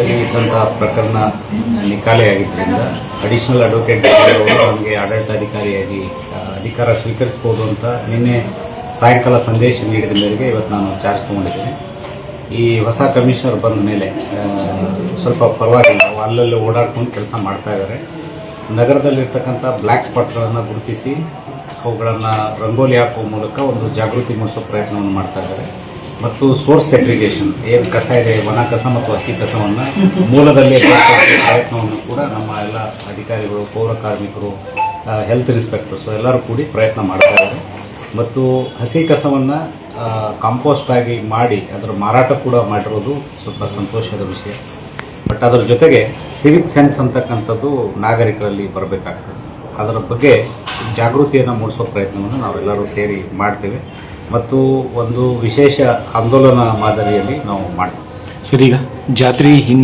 ಇದ್ದಂಥ ಪ್ರಕರಣ ನಿಖಾಲೆಯಾಗಿದ್ದರಿಂದ additional advocate ನಮಗೆ ಆಡಳಿತಾಧಿಕಾರಿಯಾಗಿ ಅಧಿಕಾರ ಸ್ವೀಕರಿಸ್ಬೋದು ಅಂತ ನಿನ್ನೆ ಸಾಯಂಕಾಲ ಸಂದೇಶ ನೀಡಿದ ಮೇರೆಗೆ ಇವತ್ತು ನಾನು ಚಾರ್ಜ್ ತೊಗೊಂಡಿದ್ದೇನೆ. ಈ ಹೊಸ ಕಮಿಷನರ್ ಬಂದ ಮೇಲೆ ಸ್ವಲ್ಪ ಪರವಾಗಿಲ್ಲ. ಅಲ್ಲಲ್ಲಿ ಓಡಾಡ್ಕೊಂಡು ಕೆಲಸ ಮಾಡ್ತಾ ಇದ್ದಾರೆ. ನಗರದಲ್ಲಿರ್ತಕ್ಕಂಥ ಬ್ಲ್ಯಾಕ್ ಸ್ಪಾಟ್ಗಳನ್ನು ಗುರುತಿಸಿ, ಅವುಗಳನ್ನು ರಂಗೋಲಿ ಹಾಕುವ ಮೂಲಕ ಒಂದು ಜಾಗೃತಿ ಮೂಡಿಸೋ ಪ್ರಯತ್ನವನ್ನು ಮಾಡ್ತಾ ಇದ್ದಾರೆ. ಮತ್ತು ಸೋರ್ಸ್ ಸೆಗ್ರಿಗೇಷನ್ ಏನು ಕಸ ಇದೆ, ಒಣ ಕಸ ಮತ್ತು ಹಸಿ ಕಸವನ್ನು ಮೂಲದಲ್ಲಿ ಪ್ರಯತ್ನವನ್ನು ಕೂಡ ನಮ್ಮ ಎಲ್ಲ ಅಧಿಕಾರಿಗಳು, ಪೌರ ಕಾರ್ಮಿಕರು ಹೆಲ್ತ್ ಇನ್ಸ್ಪೆಕ್ಟರ್ಸು ಎಲ್ಲರೂ ಕೂಡಿ ಪ್ರಯತ್ನ ಮಾಡ್ತಾ ಇದ್ದಾರೆ. ಮತ್ತು ಹಸಿ ಕಸವನ್ನು ಕಾಂಪೋಸ್ಟ್ ಆಗಿ ಮಾಡಿ ಅದರ ಮಾರಾಟ ಕೂಡ ಮಾಡಿರೋದು ಸ್ವಲ್ಪ ಸಂತೋಷದ ವಿಷಯ. ಬಟ್ ಅದರ ಜೊತೆಗೆ ಸಿವಿಕ್ ಸೆನ್ಸ್ ಅಂತಕ್ಕಂಥದ್ದು ನಾಗರಿಕರಲ್ಲಿ ಬರಬೇಕಾಗ್ತದೆ. ಅದರ ಬಗ್ಗೆ ಜಾಗೃತಿಯನ್ನು ಮೂಡಿಸೋ ಪ್ರಯತ್ನವನ್ನು ನಾವೆಲ್ಲರೂ ಸೇರಿ ಮಾಡ್ತೇವೆ. ಮತ್ತು ಒಂದು ವಿಶೇಷ ಆಂದೋಲನ ಮಾದರಿಯಲ್ಲಿ ನಾವು ಮಾಡ್ತೀವಿ. ಸರ್ ಈಗ ಜಾತ್ರೆ